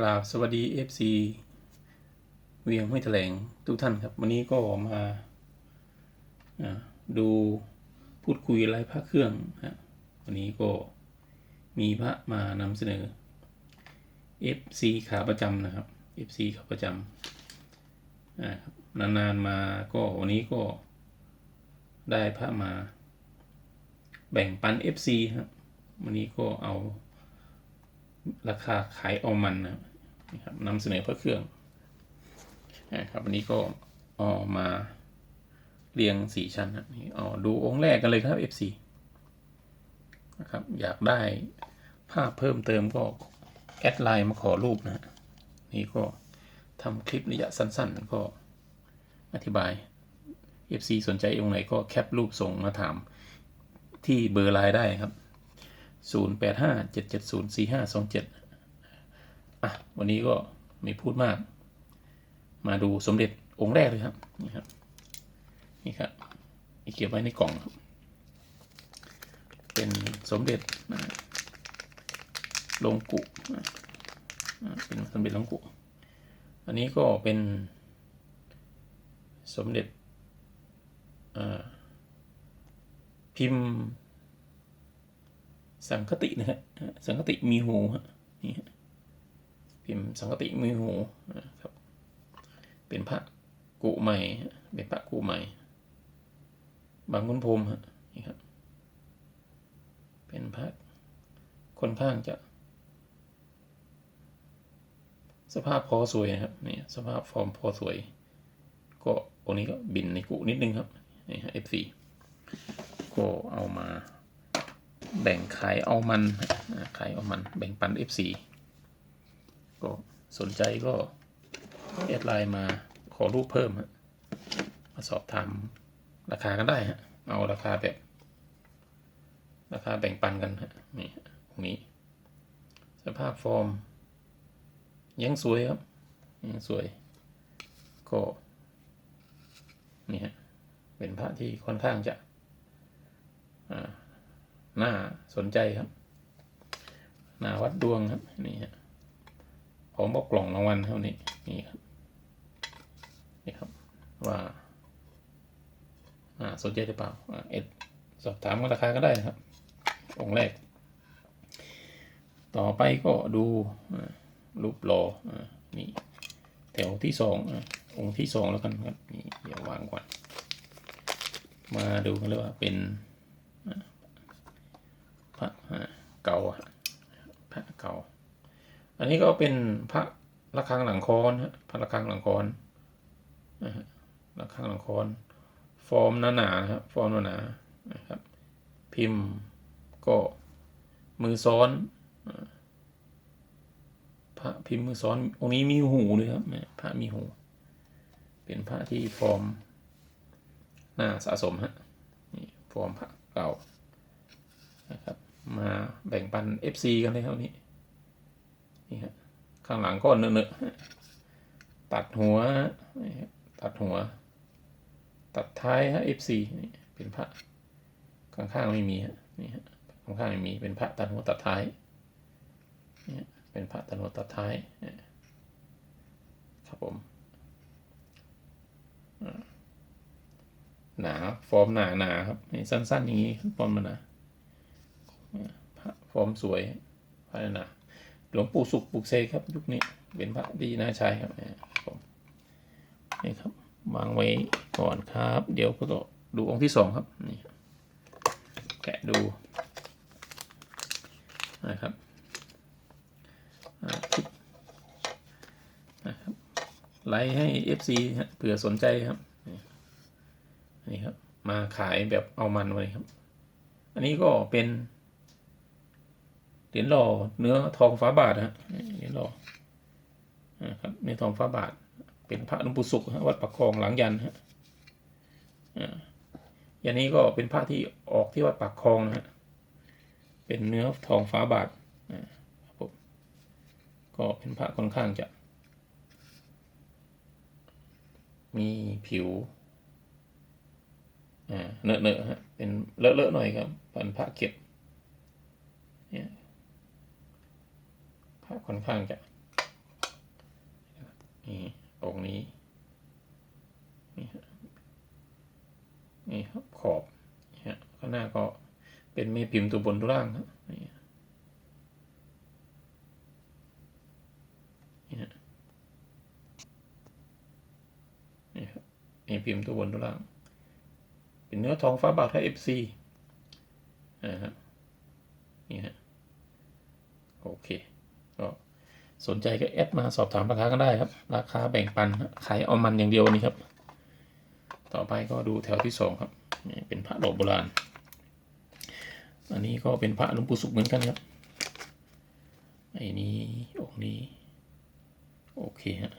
กราบสวัสดี FC เวียงห้วยแถลงทุกท่านครับ วันนี้ก็มาดูพูดคุยไล่พระเครื่องฮะวันนี้ก็มีพระมานำเสนอ FC ขาประจำนะครับ FC ขาประจำอ่าครับนานๆมาก็วันนี้ก็ได้พระมาแบ่งปัน FC ครับวันนี้ก็เอา ราคาขายเอามันนะครับนำเสนอพระเครื่องนะครับวันนี้ก็เอามาเรียงสี่ชั้นนะนี่เอดูองค์แรกกันเลยครับ FC นะครับอยากได้ภาพเพิ่มเติมก็แอดไลน์มาขอรูปนะฮะนี่ก็ทำคลิประยะสั้นๆ ก็อธิบาย FC สนใจองค์ไหนก็แคปรูปส่งมาถามที่เบอร์ไลน์ได้ครับ 0 8 5 7 7 0 4 5 2 7อะวันนี้ก็ไม่พูดมาก มาดูสมเด็จองค์แรกเลยครับนี่ครับนี่ครับเก็บไว้ในกล่องครับ เป็นสมเด็จลงกุเป็นสมเด็จลงกุ อันนี้ก็เป็นสมเด็จพิมพ์ สังคตินะฮะสังคติมีหูฮะนี่ฮะพิมพ์สังคติมีหูนะครับ เป็นพระกุใหม่เป็นพระกุใหม่ บางคุณพรมฮะนี่ครับเป็นพระค่อนข้างจะ สภาพพอสวยนะครับนี่สภาพฟอร์มพอสวย ก็องค์นี้ก็บินในกุนิดนึงครับนี่ฮะ F4 ก็เอามา แบ่งขายเอามันขายเอามัน แบ่งปัน FC ก็สนใจก็แอดไลน์มาขอรูปเพิ่มฮะมาสอบถามราคากันได้ฮะเอาราคาแบบ ราคาแบ่งปันกันฮะนี่ตรงนี้ สภาพฟอร์ม ยังสวยครับยังสวย ก็นี่ฮะเป็นพระที่ค่อนข้างจะ น่าสนใจครับ หน้าวัดดวงครับนี่ฮะผมบอกกล่องรางวัลเท่านี้นี่ครับนี่ครับว่าอ่าสนใจหรือเปล่าอ่าเอ็ดสอบถามกันราคาก็ได้ครับองแรก ต่อไปก็ดูรูปหล่ออ่านี่แถวที่สองอ่าองค์ที่สองแล้วกันครับนี่เดี๋ยววางก่อน มาดูกันเลยว่าเป็น พระเก่าพระเก่า อันนี้ก็เป็นพระระฆังหลังคอนฮะพระระฆังหลังคอนระฆังหลังคอนฟอร์มหนาๆนะครับฟอร์มหนาๆนะครับ พิมพ์ก็มือซ้อนพระพิมพ์มือซ้อนองค์นี้มีหูด้วยครับพระมีหู เป็นพระที่ฟอร์มหน้าสะสมฮะนี่ฟอร์มพระเก่านะครับ มาแบ่งปัน FC กันเลยเท่านี้นี่ฮะข้างหลังก็เนอะๆตัดหัว ตัดหัว ตัดท้ายฮะ FC นี่เป็นพระข้างๆไม่มีฮะนี่ฮะข้างๆไม่มีเป็นพระตัดหัวตัดท้ายนี่เป็นพระตัดหัวตัดท้ายครับผมหนาฟอร์มหนาหนาครับนี่สั้นๆอย่างนี้ฟอร์มมันหนา ฟอร์มสวยพระนะหลวงปู่สุขปุกเซครับ ยุคนี้เป็นพระดีน่าใช้ครับนี่ครับวางไว้ก่อนครับ เดี๋ยวก็ดูองค์ที่สองครับนี่แกะดูนะครับนะครับไลค์ให้ FC ฮะเผื่อสนใจครับนี่ครับ มาขายแบบเอามันไว้ครับ อันนี้ก็เป็น รียญหล่อเนื้อทองฟ้าบาทฮะเหรียญหล่อนะครับเนื้อทองฟ้าบาท เป็นพระหลวงปู่สุขวัดปักคลองหลังยันฮะยันนี้ก็เป็นพระที่ออกที่วัดปักคลองนะฮะเป็นเนื้อทองฟ้าบาทครับผมก็เป็นพระค่อนข้างจะ มีผิวอ่าเนอะเนอะฮะเป็นเลอะเลอะหน่อยครับเป็นพระเก็บ ค่อนข้างจะนี่องนี้ นี่นี่ครับขอบนี่ฮะข้างหน้าก็เป็นเมพิมพ์ตัวบนตัวล่างครับนี่นี่ฮะนี่ครับเมพิมพ์ตัวบนตัวล่าง เป็นเนื้อทองฟ้าบาทไทยเอฟซีนะฮะนี่ฮะโอเค ก็ สนใจก็แอดมาสอบถามราคากันได้ครับ ราคาแบ่งปันขายเอามันอย่างเดียววันนี้ครับ ต่อไปก็ดูแถวที่สองครับนี่เป็นพระดอกโบราณ อันนี้ก็เป็นพระหลวงปู่สุขเหมือนกันครับไอ้นี้องค์นี้โอเคฮะ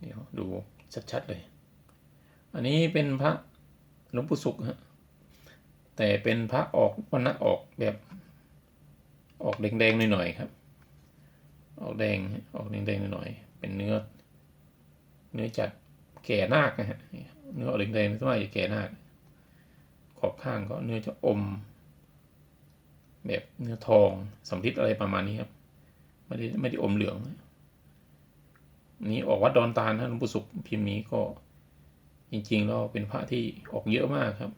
เดี๋ยวดูชัดๆเลย อันนี้เป็นพระหลวงปู่สุขฮะแต่เป็นพระออกวันนะออกแบบออกแดงๆหน่อยๆครับ ออกแดงออกแดงๆหน่อยๆเป็นเนื้อ เนื้อจัดแก่นาคนะฮะเนื้อออกแดงๆไม่ต้องจะแก่นาคขอบข้างก็เนื้อจะอม แบบเนื้อทองสำริดอะไรประมาณนี้ครับไม่ได้ไม่ได้อมเหลืองนี้ออกวัดดอนตาลนะหลวงปู่สุขพิมพ์นี้ก็จริงๆแล้วเป็นพระที่ออกเยอะมากครับ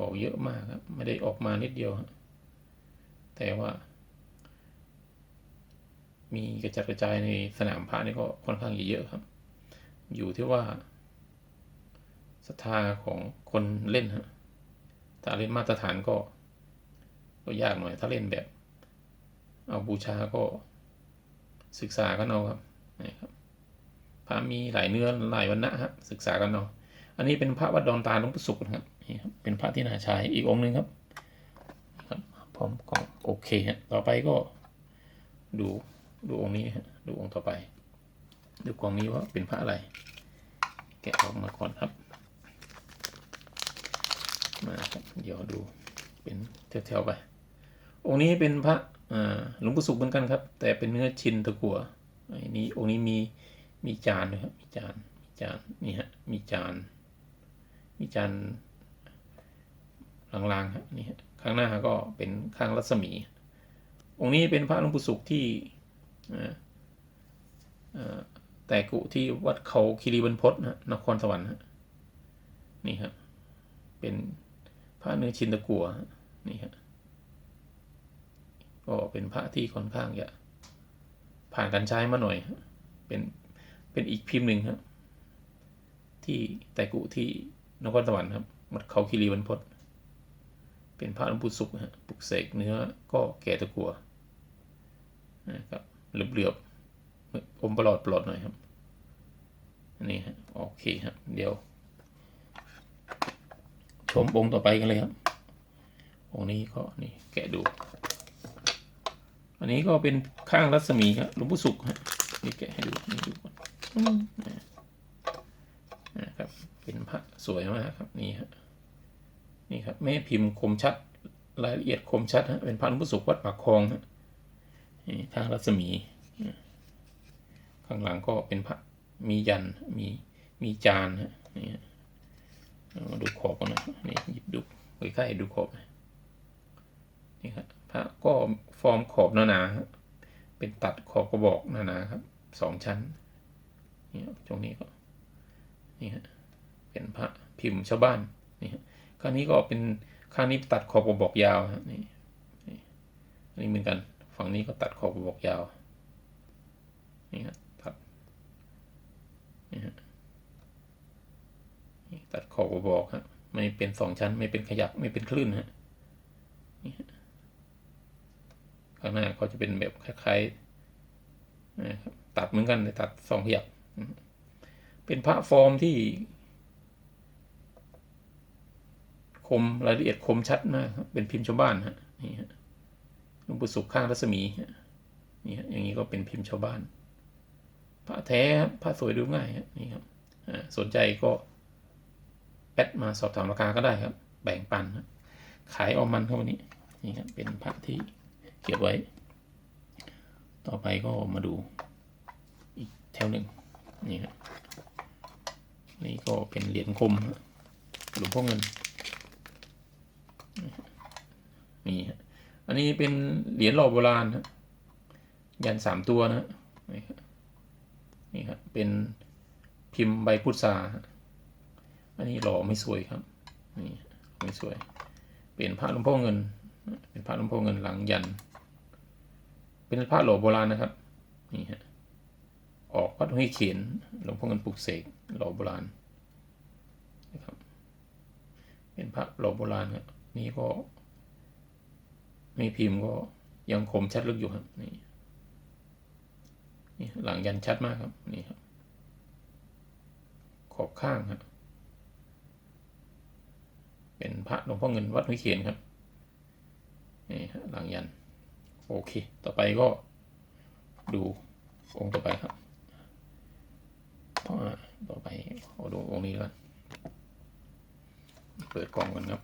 ออกเยอะมากครับ ไม่ได้ออกมานิดเดียวแต่ว่า มีกระจัดกระจายในสนามพระนี่ก็ค่อนข้างเยอะครับ อยู่ที่ว่าศรัทธาของคนเล่นฮะถ้าเล่นมาตรฐานก็ก็ยากหน่อยถ้าเล่นแบบ เอาบูชาก็ศึกษากันเอาครับนี่ครับพระมีหลายเนื้อหลายวันนะครับศึกษากันเอาอันนี้เป็นพระวัดดอนตาหลวงปู่สุขนะครับนี่ครับเป็นพระที่น่าใช้อีกองค์หนึ่งครับครับพร้อมกล่องโอเคฮะต่อไปก็ดู ดูองค์นี้ฮะดูองค์ต่อไป ดูกองนี้ว่าเป็นพระอะไร แกะออกมาก่อนครับ มาครับเดี๋ยวดูเป็นแถวๆไป องค์นี้เป็นพระอ่าหลวงปู่สุขเหมือนกันครับ แต่เป็นเนื้อชินตะกั่วไอ้นี้องค์นี้มีมีจานด้วยครับมีจานมีจานนี่ฮะมีจาน มีจานลางๆครับนี่ฮะข้างหน้าก็เป็นข้างรัศมี องค์นี้เป็นพระหลวงปู่สุขที่ แต่กุที่วัดเขาคีรีบรรพตนะนครสวรรค์นี่ครับเป็นพระเนื้อชินตะกัวนี่ฮะก็เป็นพระที่ค่อนข้างจะผ่านการใช้มาหน่อย เป็นเป็นอีกพิมพ์หนึ่งครับที่แต่กุที่นครสวรรค์ครับวัดเขาคีรีบรรพตเป็นพระหลวงปู่สุขฮะปลุกเสกเนื้อก็แก่ตะกัวนะครับ เหลือบๆอมปลอดปลอดหน่อยครับนี่ฮะโอเคครับ เดี๋ยว ชมองค์ต่อไปกันเลยครับ องค์นี้ก็นี่แกะดู อันนี้ก็เป็นข้างรัศมีครับหลวงปู่สุขฮะนี่แกะให้ดูนี่ดูก่อนนะครับ เป็นพระสวยมากครับนี่ฮะนี่ครับแม่พิมพ์คมชัดรายละเอียดคมชัดฮะเป็นพระหลวงปู่สุขวัดปากคลองฮะ นี่ข้างรัศมี ข้างหลังก็เป็นพระมียัน มีมีจานฮะนี่ฮะเอามาดูขอบกันหน่อยนี่หยิบดูใกล้ๆดูขอบนี่ครับพระก็ฟอร์มขอบหนาๆฮะเป็นตัดขอบกระบอกหนาๆครับสองชั้นนี่ตรงนี้ก็นี่ฮะเป็นพระพิมพ์ชาวบ้านนี่ฮะข้างนี้ก็เป็นข้างนี้ตัดขอบกระบอกยาวฮะนี่นี่เหมือนกัน ฝั่งนี้ก็ตัดขอบบอกยาว นี่ฮะตัดนี่ฮะตัดขอบบอกฮะไม่เป็นสองชั้นไม่เป็นขยักไม่เป็นคลื่นฮะนี่ฮะข้างหน้าก็จะเป็นแบบคล้ายๆนะครับตัดเหมือนกันแต่ตัดสองขยัก เป็นพระฟอร์มที่ คมรายละเอียดคมชัดมากเป็นพิมพ์ชาวบ้านฮะนี่ฮะ งปู่สุขข้างรัศมีฮะนี่ฮะอย่างนี้ก็เป็นพิมพ์ชาวบ้านพระแท้ครับพระสวยดูง่ายฮะนี่ครับสนใจก็แอดมาสอบถามราคาก็ได้ครับ แบ่งปันขายเอามันเข้าวันนี้นี่ครับเป็นพระที่เก็บไว้ ต่อไปก็มาดูอีกแถวหนึ่งนี่ครับนี่ก็เป็นเหรียญคมหลวงพ่อเงินนี่ฮะ อันนี้เป็นเหรียญหล่อโบราณฮะยันสามตัวนะนี่ครับนี่ครับเป็นพิมพ์ใบพุทราอันนี้หล่อไม่สวยครับนี่ไม่สวย เป็นพระหลวงพ่อเงิน เป็นพระหลวงพ่อเงินหลังยัน เป็นพระหล่อโบราณนะครับนี่ฮะออกวัดห้วยเขียนหลวงพ่อเงินปลุกเสกหล่อโบราณนะครับเป็นพระหล่อโบราณครับนี่ก็ ไม่พิมพ์ก็ยังคมชัดลึกอยู่ครับนี่นี่หลังยันชัดมากครับนี่ครับ ขอบข้างครับเป็นพระหลวงพ่อเงินวัดห้วยเขียนครับนี่หลังยัน โอเค ต่อไปก็ดูองค์ต่อไปครับต่อไปขอดูองค์นี้ก่อนเปิดกล่องกันครับ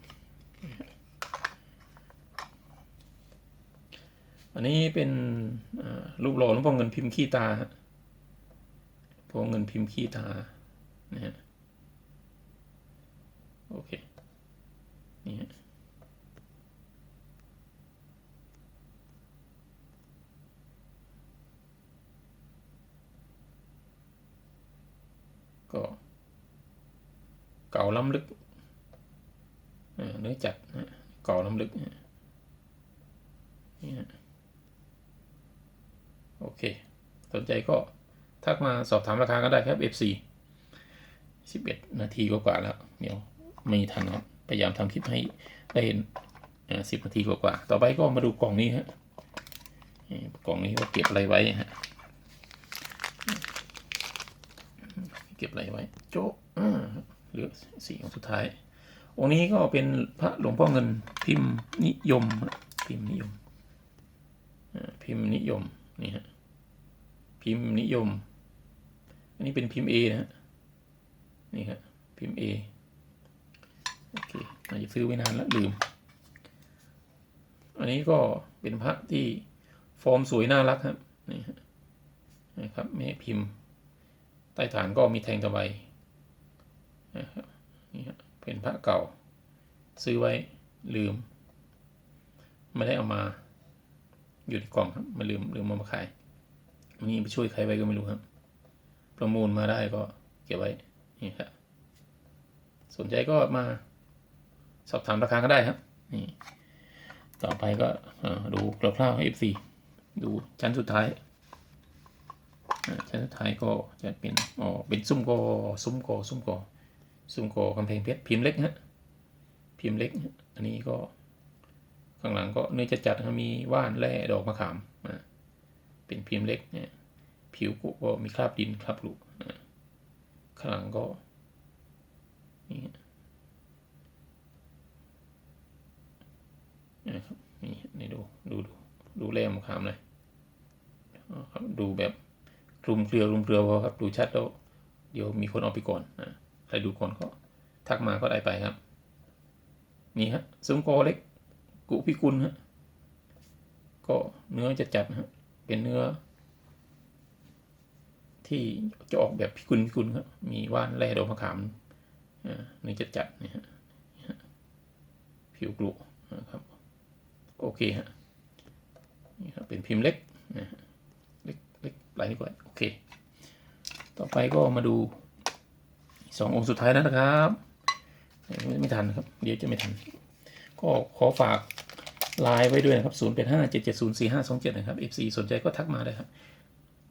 อันนี้เป็นรูปหล่อหลวงพ่อเงินพิมพ์ขี้ตาฮะหลวงเงินพิมพ์ขี้ตานะฮะโอเค นี่ฮะก็เก่าล้ำลึกเนื้อจัดนะเก่าล้ำลึกนี่ฮะ โอเค สนใจก็ทักมาสอบถามราคาก็ได้ครับ FC 11 นาทีกว่าๆแล้ว เดี๋ยวไม่ทันครับพยายามทำคลิปให้ได้เห็นสิบนาทีกว่าๆต่อไปก็มาดูกล่องนี้ฮะกล่องนี้ว่าเก็บอะไรไว้ฮะเก็บอะไรไว้ โจ๊ะเหลือสี่องค์สุดท้าย องค์นี้ก็เป็นพระหลวงพ่อเงินพิมพ์นิยม พิมพ์นิยมอ่าพิมพ์นิยม นี่ฮะพิมพ์นิยม อันนี้เป็นพิมพ์ A นะฮะนี่ครับพิมพ์ A โอเคอาจจะซื้อไว้นานแล้วลืม อันนี้ก็เป็นพระที่ฟอร์มสวยน่ารักครับนี่ฮะนะครับแม่พิมพ์ ใต้ฐานก็มีแทงตะไบนะครับนี่ฮะเป็นพระเก่า ซื้อไว้ลืม ไม่ได้เอามา อยู่ในกล่องครับมาลืมลืมเอามาขายวันนี้ไปช่วยใครไว้ก็ไม่รู้ครับ ประมูลมาได้ก็เก็บไว้นี่ครับสนใจก็มาสอบถามราคาก็ได้ครับนี่ต่อไปก็ดูคร่าวๆให้ F4 ดูชั้นสุดท้ายชั้นสุดท้ายก็จะเป็นอ๋อเป็นซุ้มโกซุ้มโกซุ้มโกซุ้มโกกำแพงเพชรพิมพ์เล็กฮะพิมพ์เล็ก อันนี้ก็ ข้างหลังก็เนื้อจะจัดมีว่านแร่ดอกมะขามอ่าเป็นพิมพ์เล็กเนี่ยผิวก็มีคราบดินคราบหลุอ่าข้างหลังก็นี่นะครับนี่นี่ดูดูดูดูแรมขามเลยครับดูแบบคลุมเครือคลุมเครือพอครับดูชัดแล้วเดี๋ยวมีคนเอาไปก่อนนะใครดูก่อนก็ทักมาก็ได้ไปครับ นี่ฮะซุ้มโกเล็ก กุพิกุลฮะก็เนื้อจะจัดฮะเป็นเนื้อ ที่จะออกแบบพิกุลพิกุลครับมีว่านแร่ดอกมะขามอ่านี่จะจัดนี่ฮะนี่ฮะผิวกลุนะครับโอเคฮะนี่ครับเป็นพิมพ์เล็กนะฮะเล็กเล็กปลนิ้วก้อยโอเค ต่อไปก็มาดูสององค์สุดท้ายแล้วนะครับไม่ทันครับ เดี๋ยวจะไม่ทัน ก็ขอฝาก ไลน์ไว้ด้วยนะครับ 0 8 5 7 7 0 4 5 2 7 นะครับ FC สนใจก็ทักมาได้ครับ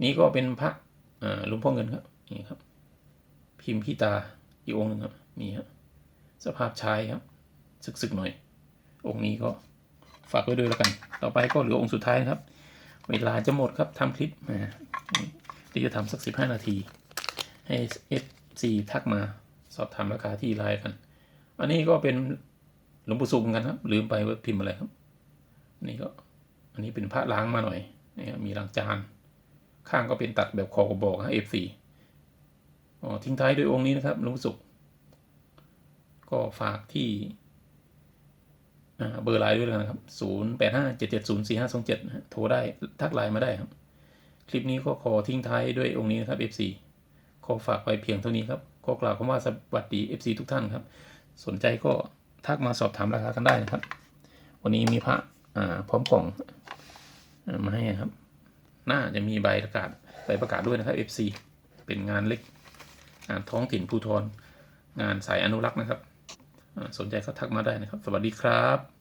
นี่ก็เป็นพระหลุงพ่อเงินครับ นี่ครับ พิมพ์ขี้ตาอีกองค์หนึงครับ นี่ฮะสภาพชายครับ สึกๆหน่อย องค์นี้ก็ฝากไว้ด้วยแล้วกัน ต่อไปก็เหลือองค์สุดท้ายนะครับ เวลาจะหมดครับทำคลิปนะเดี๋ยวจะทำสักสิบห้านาที ให้เอฟซีทักมาสอบถามราคาที่ไลน์กัน อันนี้ก็เป็นหลวงปู่สุขเหมือนกันครับ ลืมไปว่าพิมพ์อะไรครับ นนี้ก็อันนี้เป็นพระล้างมาหน่อยนี่ครับมีล้างจาน ข้างก็เป็นตัดแบบคอกระบอกฮะเอฟซีอ๋อทิ้งท้ายด้วยองค์นี้นะครับลุงสุข ก็ฝากที่เบอร์ไลน์ด้วยกันนะครับ 0 8 5 7 7 0 4 5 2 7นะโทรได้ทักไลน์มาได้ครับ คลิปนี้ก็ขอทิ้งท้ายด้วยองค์นี้นะครับ FC ขอฝากไว้เพียงเท่านี้ครับก็กล่าวคำว่าสวัสดี FC ทุกท่านครับ สนใจก็ทักมาสอบถามราคากันได้นะครับ วันนี้มีพระ อ่าพร้อมกล่องมาให้ครับ น่าจะมีใบประกาศใบประกาศด้วยนะครับ FC เป็นงานเล็กงานท้องถิ่นภูทร งานสายอนุรักษ์นะครับ สนใจก็ทักมาได้นะครับ สวัสดีครับ